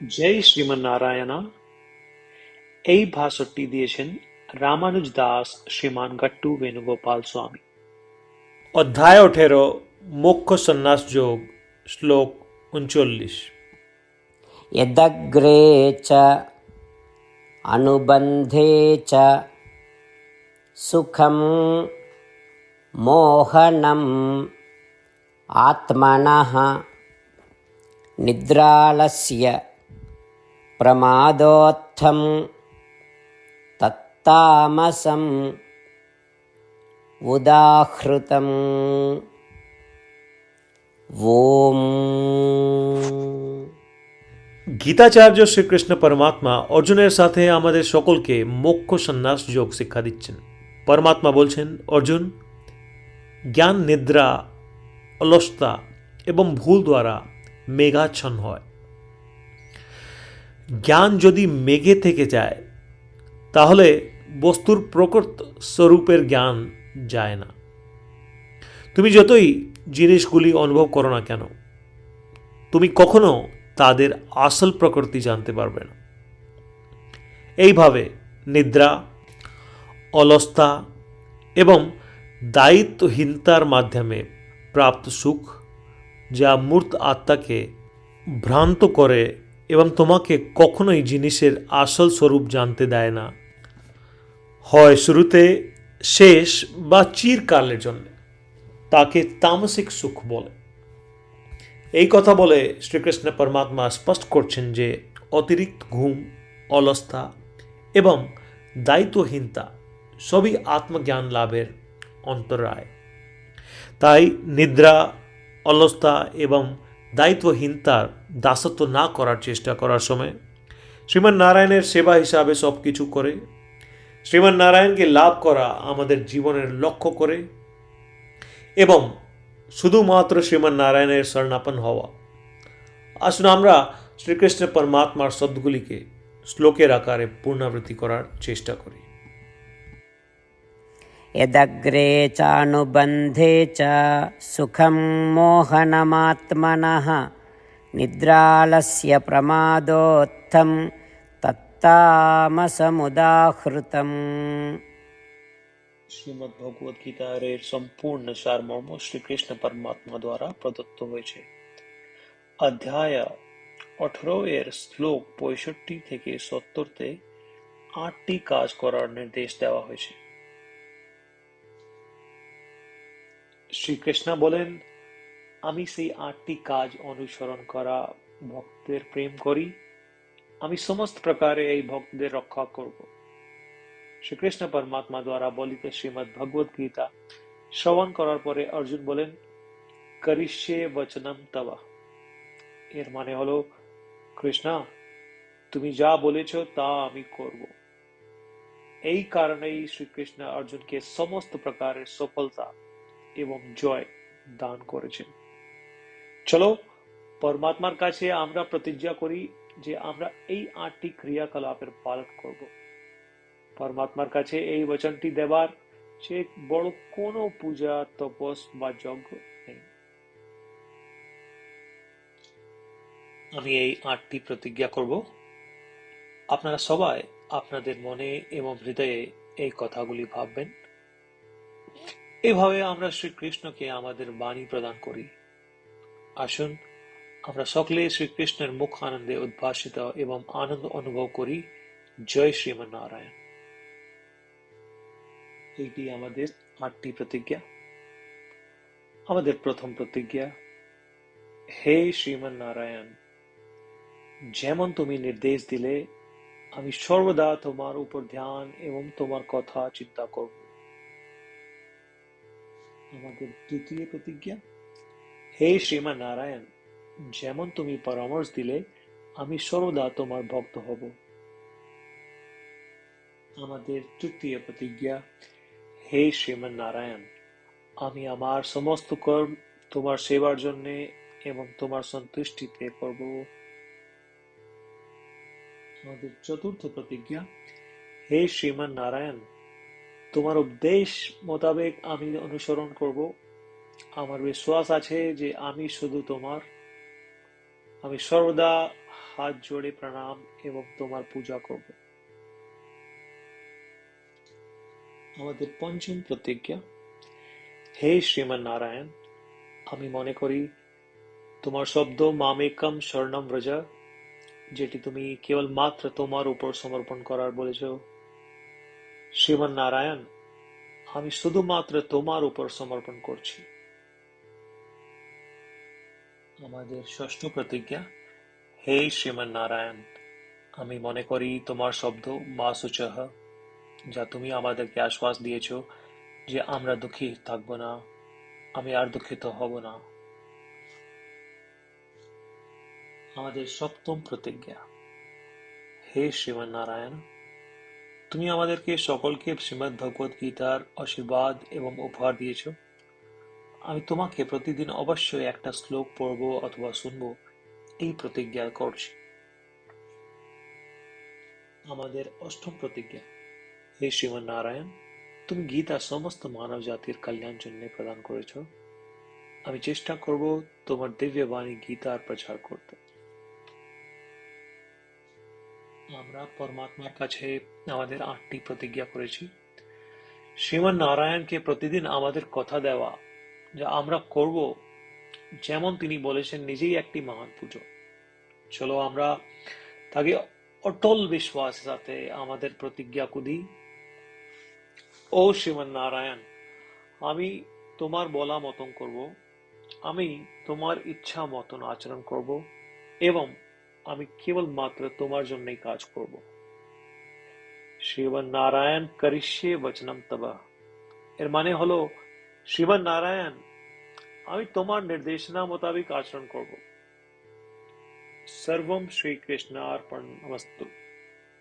জয় শ্রীমন্নারায়ণা এই ভাষণটি দিয়েছেন রামানুজ দাস শ্রীমান গট্টু বেণুগোপাল স্বামী অধ্যায় অঠেরো মোক্ষ সন্ন্যাস যোগ শ্লোক উনচল্লিশ यदग्रे च अनुबन्धे च सुखं मोहनम् आत्मनः निद्रालस्य प्रमादोत्थं तत्तामसम् उदाहृतम् ॐ গীতাচার্য শ্রীকৃষ্ণ পরমাত্মা অর্জুনের সাথে আমাদের সকলকে মোক্ষ সন্ন্যাস যোগ শিক্ষা দিচ্ছেন পরমাত্মা বলছেন অর্জুন জ্ঞান নিদ্রা অলসতা এবং ভুল দ্বারা মেঘাচ্ছন্ন হয় জ্ঞান যদি মেঘে থেকে যায়, তাহলে বস্তুর প্রকৃত স্বরূপের জ্ঞান যায় না। তুমি যতই জিনিসগুলি অনুভব করো না কেন, তুমি কখনো তাদের আসল প্রকৃতি জানতে পারবে না। এইভাবে নিদ্রা, অলস্তা এবং দায়িত্বহীনতার মাধ্যমে প্রাপ্ত সুখ, যা মূর্ত আত্মাকে ভ্রান্ত করে এবং তোমাকে কখনোই জিনিসের আসল স্বরূপ জানতে দেয় না। হয় শুরুতে শেষ বা চিরকালের জন্য, তাকে তামসিক সুখ বলে। এই কথা বলে শ্রীকৃষ্ণ পরমাত্মা স্পষ্ট করছেন যে অতিরিক্ত ঘুম, অলস্থা এবং দায়িত্বহীনতা সবই আত্মজ্ঞান লাভের অন্তরায়। তাই নিদ্রা, অলস্থা এবং দায়িত্বহীনতার দাসত্ব না করার চেষ্টা করার সময় শ্রীমান নারায়ণের সেবা হিসাবে সব কিছু করে, শ্রীমান নারায়ণকে লাভ করা আমাদের জীবনের লক্ষ্য করে এবং শুধুমাত্র শ্রীমান নারায়ণের শরণাপন হওয়া। আসুন আমরা শ্রীকৃষ্ণ পরমাত্মার শব্দগুলিকে শ্লোকের আকারে পুনরাবৃত্তি করার চেষ্টা করি। यदग्रे चानुबन्धे च सुखं मोहनमात्मनः निद्रालस्य प्रमादोत्थं तत्तामसमुदाहृतम् শ্রীমদ্ ভগবত গীতার এর সম্পূর্ণ সারমর্ম শ্রীকৃষ্ণ পরমাত্মা দ্বারা প্রদত্ত হয়েছে অধ্যায় আঠারো এর শ্লোক পঁয়ষট্টি থেকে সত্তরতে আটটি কাজ করার নির্দেশ দেওয়া হয়েছে শ্রীকৃষ্ণ বলেন, আমি সেই আটটি কাজ অনুসরণ করা ভক্তের প্রেম করি। আমি সমস্ত প্রকারে এই ভক্তদের রক্ষা করব। শ্রীকৃষ্ণ পরমাত্মা দ্বারা বলিত শ্রীমদ্ ভগবত গীতা শ্রবণ করার পরে অর্জুন বলেন, করিষ্যে বচনম তবা। এর মানে হলো, কৃষ্ণা, তুমি যা বলেছ তা আমি করব। এই কারণেই শ্রীকৃষ্ণ অর্জুনকে সমস্ত প্রকারের সফলতা এবং জয় দান করেছেন। চলো, পরমাত্মার কাছে আমরা প্রতিজ্ঞা করি যে আমরা এই আটটি ক্রিয়াকলাপের পালন করব। পরমাত্মার কাছে এই বচনটি দেবার সে বড় কোনো পূজা, তপস বা যজ্ঞ নেই। আমি এই আটটি প্রতিজ্ঞা করব। আপনারা সবাই আপনাদের মনে এবং হৃদয়ে এই কথাগুলি ভাববেন। এভাবে আমরা শ্রীকৃষ্ণকে আমাদের বাণী প্রদান করি। আসুন, আমরা সকলে শ্রীকৃষ্ণের মুখ আনন্দে উদ্ভাসিত এবং আনন্দ অনুভব করি। জয় শ্রীমন নারায়ণ এইটি আমাদের আটটি প্রতিজ্ঞা। আমাদের প্রথম প্রতিজ্ঞা, হে শ্রীমন নারায়ণ যেমন তুমি নির্দেশ দিলে, আমি সর্বদা তোমার উপর ধ্যান এবং তোমার কথা চিন্তা করব। আমাদের দ্বিতীয় প্রতিজ্ঞা, হে শ্রীমান নারায়ণ যেমন তুমি পরামর্শ দিলে, আমি সর্বদা তোমার ভক্ত হব। আমাদের তৃতীয় প্রতিজ্ঞা, হে শ্রীমান নারায়ণ আমি আমার সমস্ত কর্ম তোমার সেবার জন্য এবং তোমার সন্তুষ্টিতে করব। আমাদের চতুর্থ প্রতিজ্ঞা, হে শ্রীমান নারায়ণ তোমার উপদেশ মোতাবেক আমি অনুসরণ করব। আমার বিশ্বাস আছে যে আমি শুধু তোমার। আমি সর্বদা হাত জোড়ে প্রণাম এবং তোমার পূজা করব। আমাদের পঞ্চম প্রতিজ্ঞা, হে শ্রীমান নারায়ণ আমি মনে করি তোমার শব্দ মামেকম স্বর্ণম ব্রজা, যেটি তুমি কেবল মাত্র তোমার উপর সমর্পণ করার বলেছ। শ্রীমান নারায়ণ আমি শুধুমাত্র তোমার উপর সমর্পণ করছি। আমাদের ষষ্ঠ প্রতিজ্ঞা, হে শ্রীমান নারায়ণ আমি মনে করি তোমার শব্দ মা সুচহ যা তুমি আমাদেরকে আশ্বাস দিয়েছ যে আমরা দুঃখী থাকব না, আমি আর দুঃখিত হব না। আমাদের সপ্তম প্রতিজ্ঞা, হে শ্রীমান নারায়ণ তুমি আমাদেরকে সকলকে শ্রীমদ্ ভগবত গীতার আশীর্বাদ এবং উপহার দিয়েছ। আমি তোমাকে প্রতিদিন অবশ্যই একটা শ্লোক পড়ব অথবা শুনব, এই প্রতিজ্ঞা করছি। আমাদের অষ্টম প্রতিজ্ঞা, হে শ্রীমান নারায়ণ তুমি গীতা সমস্ত মানব জাতির কল্যাণ জন্য প্রদান করেছ। আমি চেষ্টা করব তোমার দিব্য বাণী গীতার প্রচার করতে। আমরা পরমাত্মার কাছে আমাদের আটটি প্রতিজ্ঞা করেছি। শ্রীমান নারায়ণকে প্রতিদিন আমাদের কথা দেওয়া যা আমরা করব, যেমন তিনি বলেছেন, নিজেই একটি মহান পুজো। চলো আমরা তাকে অটল বিশ্বাস সাথে আমাদের প্রতিজ্ঞা কুদি ও শ্রীমান নারায়ণ আমি তোমার বলা মতন করব, আমি তোমার ইচ্ছা মতন আচরণ করব এবং আমি কেবল মাত্র তোমার জন্যই কাজ করব শ্রীমান নারায়ণ করিষ্যে বচনম তবা এর মানে হলো শ্রীমান নারায়ণ আমি তোমার নির্দেশনা মোতাবেক আচরণ করব সর্বম শ্রীকৃষ্ণ অর্পণমস্তু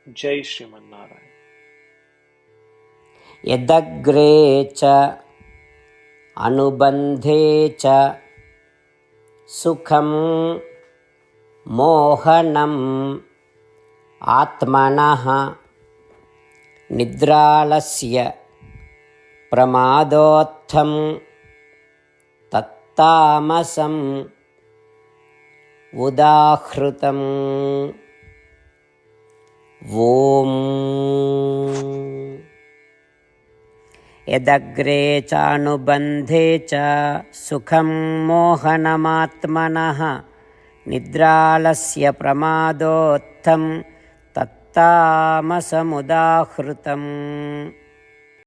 জয় শ্রীমান নারায়ণ यदग्रे च अनुबन्धे च सुखं मोहनम्। आत्मनः निद्रालस्य प्रमादोत्थं तत्तामसम्। उदाहृतम्। ॐ यदग्रे चानुबन्धे च सुखं मोहनमात्मनः నిద్రాలస్య ప్రమాదోత్తం తత్తామసముదాహృతం.